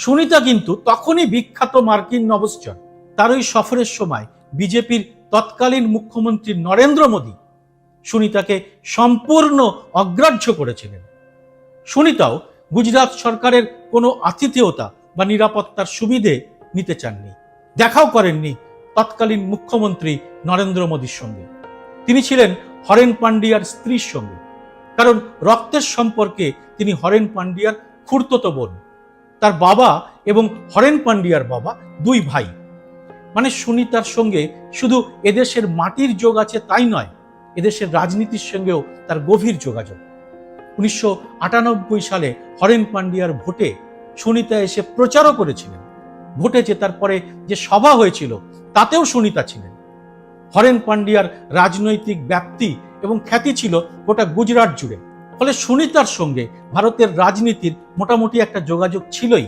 সুনিতা কিন্তু তখনই বিখ্যাত মার্কিন নবশ্চর তার ওই সফরের সময় বিজেপির তৎকালীন মুখ্যমন্ত্রী নরেন্দ্র মোদী সুনিতাকে সম্পূর্ণ অগ্রাহ্য করেছিলেন। সুনিতাও গুজরাট সরকারের কোনো আতিথেয়তা বা নিরাপত্তার সুবিধে নিতে চাননি। দেখাও করেননি তৎকালীন মুখ্যমন্ত্রী নরেন্দ্র মোদীর সঙ্গে। তিনি ছিলেন হরেন পান্ডিয়ার স্ত্রীর সঙ্গে। কারণ রক্তের সম্পর্কে তিনি হরেন পান্ডিয়ার খুড়তো বোন। তার বাবা এবং হরেন পান্ডিয়ার বাবা, দুই ভাই। মানে সুনিতার সঙ্গে শুধু এদেশের মাটির যোগ আছে তাই নয়, এদেশের রাজনীতির সঙ্গেও তার গভীর যোগাযোগ। উনিশশো আটানব্বই সালে হরেন পান্ডিয়ার ভোটে সুনিতা এসে প্রচারও করেছিলেন। ভোটে জেতার পরে যে সভা হয়েছিল, তাতেও সুনিতা ছিলেন। হরেন পান্ডিয়ার রাজনৈতিক ব্যাপ্তি এবং খ্যাতি ছিল গোটা গুজরাট জুড়ে। ফলে সুনিতার সঙ্গে ভারতের রাজনীতির মোটামুটি একটা যোগাযোগ ছিলই।